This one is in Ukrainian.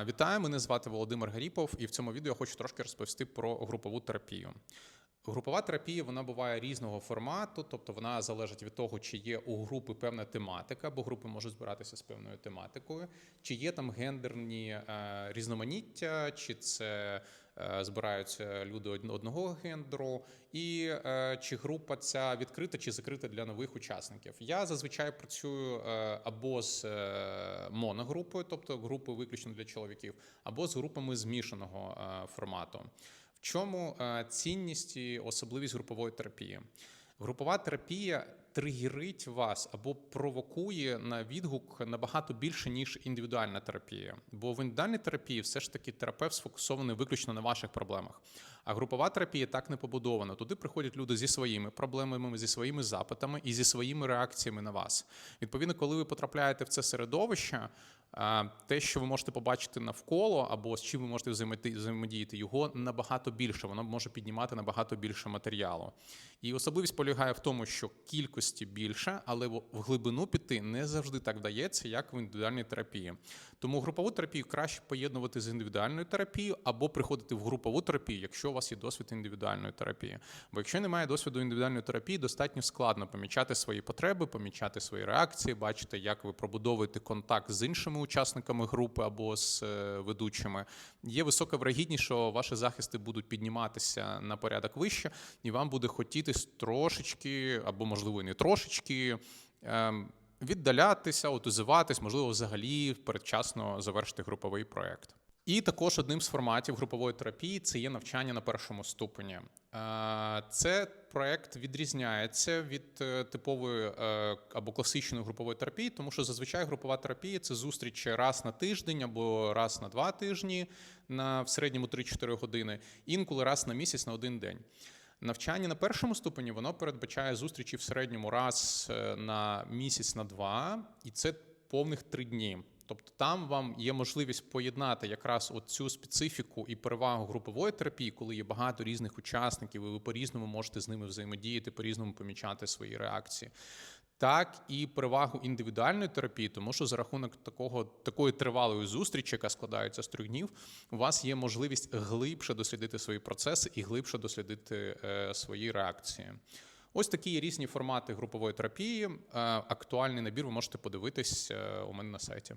Вітаю, мене звати Володимир Гаріпов, і в цьому відео я хочу трошки розповісти про групову терапію. Групова терапія вона буває різного формату, тобто вона залежить від того, чи є у групи певна тематика, бо групи можуть збиратися з певною тематикою, чи є там гендерні е, різноманіття, чи це е, збираються люди одного гендеру, і е, чи група ця відкрита чи закрита для нових учасників. Я зазвичай працюю е, або з е, моногрупою, тобто групою виключно для чоловіків, або з групами змішаного е, формату. В чому е, цінність і особливість групової терапії? Групова терапія тригерить вас або провокує на відгук набагато більше, ніж індивідуальна терапія. Бо в індивідуальній терапії все ж таки терапевт сфокусований виключно на ваших проблемах. А групова терапія так не побудована. Туди приходять люди зі своїми проблемами, зі своїми запитами і зі своїми реакціями на вас. Відповідно, коли ви потрапляєте в це середовище, те, що ви можете побачити навколо, або з чим ви можете взаємодіяти, його набагато більше, воно може піднімати набагато більше матеріалу. І особливість полягає в тому, що кількості більше, але в глибину піти не завжди так вдається, як в індивідуальній терапії. Тому групову терапію краще поєднувати з індивідуальною терапією або приходити в групову терапію, якщо у вас є досвід індивідуальної терапії. Бо якщо немає досвіду індивідуальної терапії, достатньо складно помічати свої потреби, помічати свої реакції, бачити, як ви пробудовуєте контакт з іншими учасниками групи або з е, ведучими. Є висока вирогідність, що ваші захисти будуть підніматися на порядок вище, і вам буде хотітись трошечки, або можливо і трошечки. ем, Віддалятися, отузиватись, можливо, взагалі передчасно завершити груповий проект. І також одним з форматів групової терапії це є навчання на першому ступені. Е, Це проект відрізняється від е, типової е, або класичної групової терапії, тому що зазвичай групова терапія це зустрічі раз на тиждень або раз на два тижні на в середньому 3-4 години, інколи раз на місяць на один день. Навчання на першому ступені воно передбачає зустрічі в середньому раз е, на місяць на два, і це повних три дні. Тобто там вам є можливість поєднати якраз цю специфіку і перевагу групової терапії, коли є багато різних учасників, і ви по-різному можете з ними взаємодіяти, по-різному помічати свої реакції. Так і перевагу індивідуальної терапії, тому що за рахунок такого такої тривалої зустрічі, яка складається з трьох днів, у вас є можливість глибше дослідити свої процеси і глибше дослідити е, свої реакції. Ось такі є різні формати групової терапії. Е, актуальний набір ви можете подивитись е, у мене на сайті.